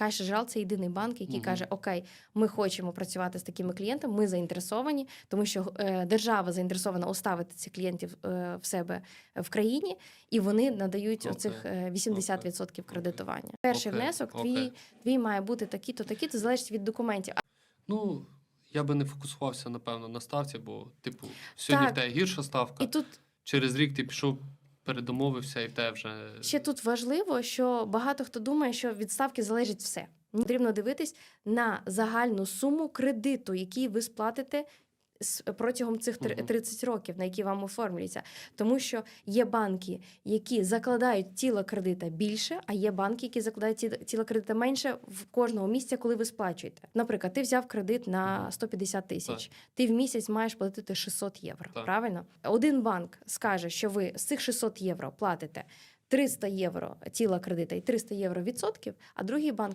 Кайша Жал це єдиний банк, який Мгм. каже: Окей, ми хочемо працювати з такими клієнтами, ми заінтересовані, тому що е, держава заінтересована оставити цих клієнтів е, в себе в країні, і вони надають Окей. оцих е, 80% кредитування. Перший Окей. внесок твій, твій має бути такий-то, такий-то, залежить від документів. Ну, я би не фокусувався, напевно, на ставці, бо, типу, сьогодні Так. в тебе гірша ставка, І тут через рік ти пішов, передомовився, і те вже. Ще тут важливо, що багато хто думає, що від ставки залежить все. Потрібно дивитись на загальну суму кредиту, який ви сплатите протягом цих 30 років, на які вам оформлюється. Тому що є банки, які закладають тіло кредита більше, а є банки, які закладають ті- тіло кредита менше в кожного місця, коли ви сплачуєте. Наприклад, ти взяв кредит на 150 тисяч, ти в місяць маєш платити 600 євро. Так. Правильно? Один банк скаже, що ви з цих 600 євро платите 300 євро тіла кредита і 300 євро відсотків, а другий банк